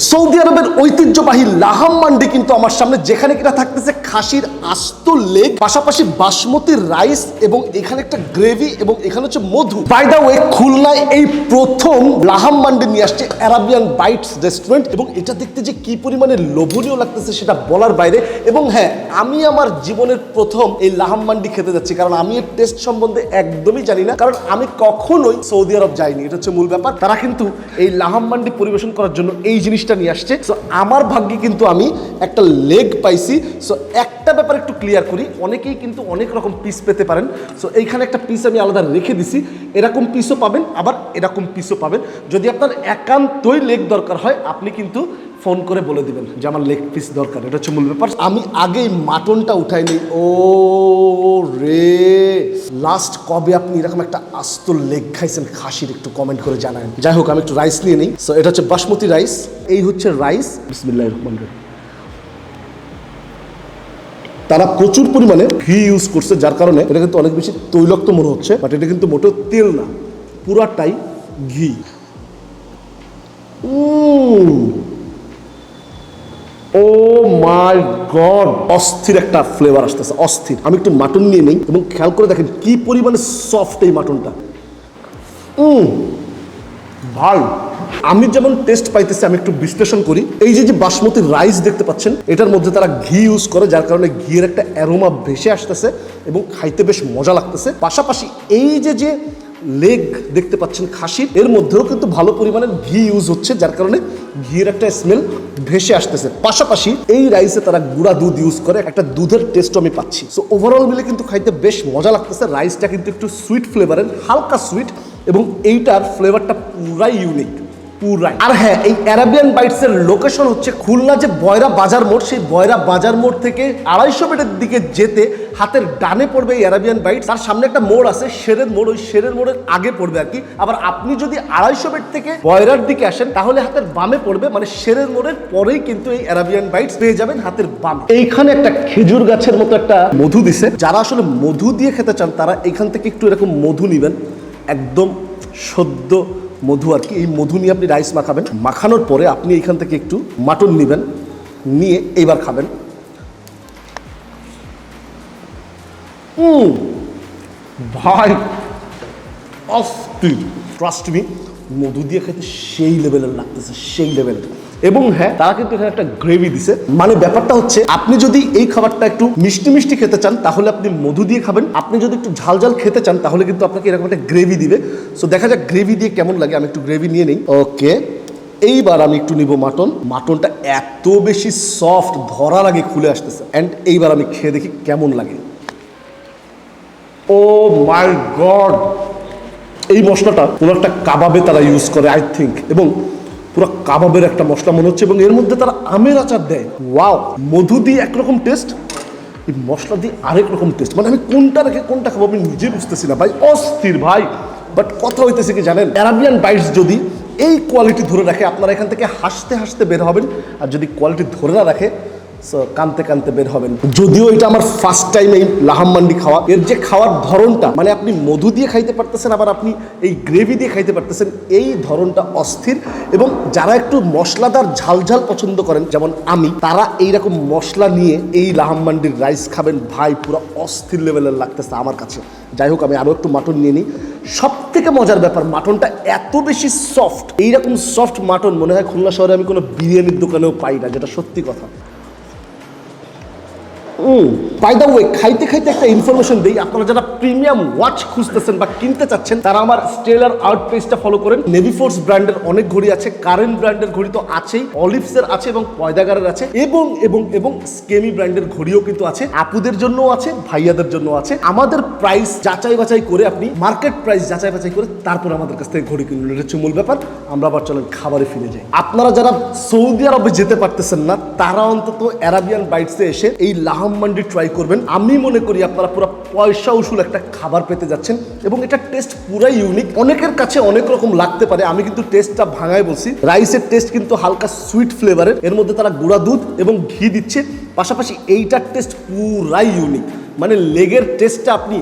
Saudi আরবের ঐতিহ্যবাহী লাহাম মান্ডি কিন্তু আমার সামনে যেখানে কিনা থাকতেছে খাসির আস্ত লেগ পাশাপাশি বাসমতি রাইস এবং এখানে একটা গ্রেভি এবং এখানে হচ্ছে মধু। বাই দা ওয়ে খুলনায় এই প্রথম লাহাম মান্ডি নিয়ে আসছে অ্যারাবিয়ান বাইটস রেস্টুরেন্ট এবং এটা দেখতে যে কি পরিমাণে লোভনীয় লাগতেছে সেটা বলার বাইরে। এবং হ্যাঁ আমি আমার জীবনের প্রথম এই লাহাম মান্ডি খেতে যাচ্ছি কারণ আমি এর টেস্ট সম্বন্ধে একদমই জানি না। কারণ আমি কখনোই সৌদি আরব যাইনি, এটা হচ্ছে মূল ব্যাপার। তারা কিন্তু এই লাহাম মান্ডি পরিবেশন করার জন্য এই জিনিসটা নিয়ে আসছে। সো আমার ভাগ্যে কিন্তু আমি একটা লেগ পাইছি। সো একটা ব্যাপার একটু ক্লিয়ার করি। অনেকেই কিন্তু অনেক রকম পিস পেতে পারেন। সো এইখানে একটা পিস আমি আলাদা রেখে দিছি। এরকম পিসও পাবেন, আবার এরকম পিসও পাবেন। যদি আপনার একান্তই লেগ দরকার হয়, আপনি কিন্তু ফোন করে বলে দিবেন যে আমার লেগ পিস দরকার, এটা হচ্ছে মূল ব্যাপার। আমি আগেই মাটনটা উঠাই নিই। ও রে লাস্ট কবে আপনি এরকম একটা আস্ত লেগ খাইছেন? খাসির একটু কমেন্ট করে জানান যাই হোক, আমি একটু রাইস নিয়ে নিই। সো এটা হচ্ছে বাসমতি রাইস এই হচ্ছে রাইস বিসমিল্লাহ রহমান তারা প্রচুর পরিমাণে ঘি ইউজ করছে, যার কারণে এটা কিন্তু অনেক বেশি তৈলাক্ত মনে হচ্ছে বাট এটা কিন্তু মোটেও তেল না, পুরাটাই ঘি। ও মাই গড অস্থির একটা ফ্লেভার আসতেছে, অস্থির। আমি একটু মাটন নিয়ে নেই এবং খেয়াল করে দেখেন কি পরিমাণে সফট এই মাটনটা উম ভাই আমি যেমন টেস্ট পাইতেছি, আমি একটু বিশ্লেষণ করি। এই যে যে বাসমতি রাইস দেখতে পাচ্ছেন, এটার মধ্যে তারা ঘি ইউজ করে, যার কারণে ঘিয়ের একটা অ্যারোমা ভেসে আসতেছে এবং খাইতে বেশ মজা লাগতেছে। পাশাপাশি এই যে যে লেগ দেখতে পাচ্ছেন খাসির এর মধ্যেও কিন্তু ভালো পরিমাণের ঘি ইউজ হচ্ছে, যার কারণে ঘির একটা স্মেল ভেসে আসতেছে। পাশাপাশি এই রাইসে তারা গুঁড়া দুধ ইউজ করে, একটা দুধের টেস্টও আমি পাচ্ছি। সো ওভারঅল মিলে কিন্তু খাইতে বেশ মজা লাগতেছে। রাইসটা কিন্তু একটু সুইট ফ্লেভারের হালকা সুইট এবং এইটার ফ্লেভারটা পুরাই ইউনিক পুরাই আর হ্যাঁ এই অ্যারাবিয়ান বাইটস এর লোকেশন হচ্ছে খুলনা যে বয়রা বাজার মোড়, সেই বয়রা বাজার মোড় থেকে আড়াইশো মিটার দিকে যেতে হাতের ডানে পড়বে এই অ্যারাবিয়ান বাইট তার সামনে একটা মোড় আছে, শেরের মোড়। ওই শেরের মোড়ের আগে পড়বে আর কি। আবার আপনি যদি আড়াইশো মিটার থেকে বয়রার দিকে আসেন, তাহলে হাতের বামে পড়বে মানে শেরের মোড়ের পরেই কিন্তু এই অ্যারাবিয়ান বাইটস পেয়ে যাবেন হাতের বাম। এইখানে একটা খেজুর গাছের মতো একটা মধু দিছে। যারা আসলে মধু দিয়ে খেতে চান, তারা এখান থেকে একটু এরকম মধু নিবেন। একদম সদ্য মধু আর কি। এই মধু নিয়ে আপনি রাইস মাখাবেন। মাখানোর পরে আপনি এখান থেকে একটু মাটন নেবেন। নিয়ে এইবার খাবেন। ভাই, অস্থির। ট্রাস্ট মি মধু দিয়ে খেতে সেই লেভেলের লাগতেছে, সেই লেভেলের এবং হ্যাঁ তারা কিন্তু এখানে একটা গ্রেভি দিছে। মানে ব্যাপারটা হচ্ছে, আপনি যদি এই খাবারটা একটু মিষ্টি মিষ্টি খেতে চান, তাহলে আপনি মধু দিয়ে খাবেন। আপনি যদি একটু ঝাল ঝাল খেতে চান, তাহলে কিন্তু আপনাকে এরকম একটা গ্রেভি দিবে। সো দেখা যাক গ্রেভি দিয়ে কেমন লাগে। আমি একটু গ্রেভি নিয়ে নিই। ওকে এইবার আমি একটু নিব মাটন। মাটনটা এত বেশি সফট ধরার আগে খুলে আসতেছে। অ্যান্ড এইবার আমি খেয়ে দেখি কেমন লাগে। ও মাই গড এই মশলাটা পুরো একটা কাবাবে তারা ইউজ করে আই থিঙ্ক এবং পুরো কাবাবের একটা মশলা মনে হচ্ছে এবং এর মধ্যে তারা আমের আচার দেয়। ওয়াও মধু দিয়ে একরকম টেস্ট এই মশলা দিয়ে আরেক রকম টেস্ট মানে আমি কোনটা রেখে কোনটা খাব আমি নিজে বুঝতেছি না ভাই, অস্থির ভাই। বাট কথা হইতেছে কি জানেন অ্যারাবিয়ান বাইটস যদি এই কোয়ালিটি ধরে রাখে, আপনারা এখান থেকে হাসতে হাসতে বের হবেন। আর যদি কোয়ালিটি ধরে না রাখে সো কানতে কানতে বের হবেন। যদিও এটা আমার ফার্স্ট টাইম এই লাহাম মান্ডি খাওয়া। এর যে খাওয়ার ধরনটা মানে আপনি মধু দিয়ে খাইতে পারতেছেন, আবার আপনি এই গ্রেভি দিয়ে খাইতে পারতেছেন, এই ধরনটা অস্থির। এবং যারা একটু মশলাদার ঝালঝাল পছন্দ করেন, যেমন আমি, তারা এইরকম মশলা নিয়ে এই লাহাম মান্ডির রাইস খাবেন। ভাই, পুরো অস্থির লেভেলের লাগতেছে আমার কাছে। যাই হোক, আমি আরও একটু মাটন নিয়ে নিই। সব থেকে মজার ব্যাপার মাটনটা এত বেশি সফট এইরকম সফট মাটন মনে হয় খুলনা শহরে আমি কোনো বিরিয়ানির দোকানেও পাই না, যেটা সত্যি কথা। বাই দ্য ওয়ে খাইতে খাইতে একটা ইনফরমেশন দিই। আপনারা যারা প্রিমিয়াম ওয়াচ খুঁজতেছেন বা কিনতে চাচ্ছেন, তারা আমার স্টেলার আউট পেজটা ফলো করেন। নেভি ফোর্স ব্র্যান্ডের অনেক ঘড়ি আছে কারেন্ট ব্র্যান্ডের ঘড়ি তো আছেই অলিভসের আছে এবং পয়দাগারের আছে, এবং এবং এবং স্কেমি ব্র্যান্ডের ঘড়িও কিন্তু আছে। আপুদের জন্য আছে, ভাইয়াদের জন্য আছে। আমাদের প্রাইস যাচাই বাছাই করে আপনি মার্কেট প্রাইস যাচাই বাছাই করে তারপর আমাদের কাছ থেকে ঘড়ি কিনলেন এটা হচ্ছে মূল ব্যাপার। আমরা আবার চলেন খাবারে ফিরে যাই। আপনারা যারা সৌদি আরবে যেতে পারতেছেন না, তারা অন্তত অ্যারাবিয়ান বাইটসে এসে এই লাহাম মান্ডি ট্রাই করবেন। আমি মনে করি আপনারা পুরো পয়সা উসুল একটা খাবার পেতে যাচ্ছেন এবং এটা টেস্ট পুরাই ইউনিক অনেকের কাছে অনেক রকম লাগতে পারে, আমি কিন্তু টেস্টটা ভাঙায় বলছি। রাইসের টেস্ট কিন্তু হালকা সুইট ফ্লেভারের এর মধ্যে তারা গুঁড়া দুধ এবং ঘি দিচ্ছে। পাশাপাশি এইটার টেস্ট পুরাই ইউনিক মানে লেগের টেস্টটা আপনি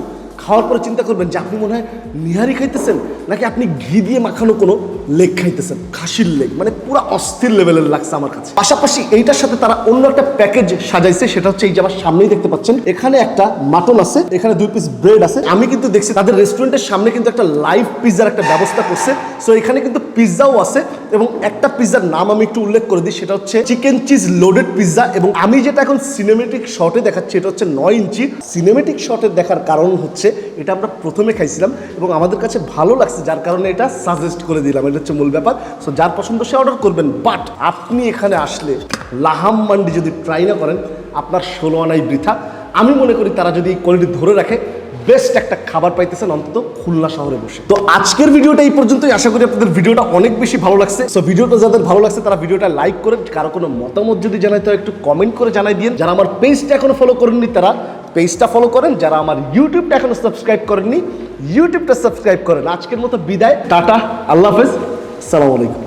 খাওয়ার পরে চিন্তা করবেন যে আপনি মনে হয় নিহারি খাইতেছেন, নাকি আপনি ঘি দিয়ে মাখানো কোনো লেগ খাইতেছেন? খাসির লেগ মানে পুরো অস্থির লেভেলের লাগছে আমার কাছে। পাশাপাশি এইটার সাথে তারা অন্য একটা প্যাকেজ সাজাইছে, সেটা হচ্ছে এই যে আমার সামনেই দেখতে পাচ্ছেন, এখানে একটা মাটন আছে, এখানে দুই পিস ব্রেড আছে। আমি কিন্তু দেখছি তাদের রেস্টুরেন্টের সামনে কিন্তু একটা লাইভ পিৎজার একটা ব্যবস্থা করছে। সো এখানে কিন্তু পিৎজাও আছে এবং একটা পিৎজার নাম আমি একটু উল্লেখ করে দিই, সেটা হচ্ছে চিকেন চিজ লোডেড পিৎজা এবং আমি যেটা এখন সিনেমেটিক শটে দেখাচ্ছি, এটা হচ্ছে নয় ইঞ্চি। সিনেমেটিক শটে দেখার কারণ হচ্ছে, এটা আমরা প্রথমে খাইছিলাম এবং আমাদের কাছে ভালো লাগছে, যার কারণে এটা সাজেস্ট করে দিলাম, এটা হচ্ছে মূল ব্যাপার। সো যার পছন্দ সে অর্ডার করবেন বাট আপনি এখানে আসলে লাহাম মান্ডি যদি ট্রাই না করেন, আপনার ষোলো আনাই বৃথা। আমি মনে করি তারা যদি কোয়ালিটি ধরে রাখে বেস্ট একটা খাবার পাইতেছেন অন্তত খুলনা শহরে বসে। তো আজকের ভিডিওটা এই পর্যন্তই। আশা করি আপনাদের ভিডিওটা অনেক বেশি ভালো লাগছে। সো ভিডিওটা যাদের ভালো লাগছে, তারা ভিডিওটা লাইক করেন কারও কোনো মতামত যদি জানাইতে হয় একটু কমেন্ট করে জানাই দিন যারা আমার পেজটা এখনও ফলো করেননি, তারা পেজটা ফলো করেন। যারা আমার ইউটিউবটা এখনও সাবস্ক্রাইব করেননি ইউটিউবটা সাবস্ক্রাইব করেন। আজকের মতো বিদায়। টাটা, আল্লাহ হাফেজ। সালাম আলাইকুম।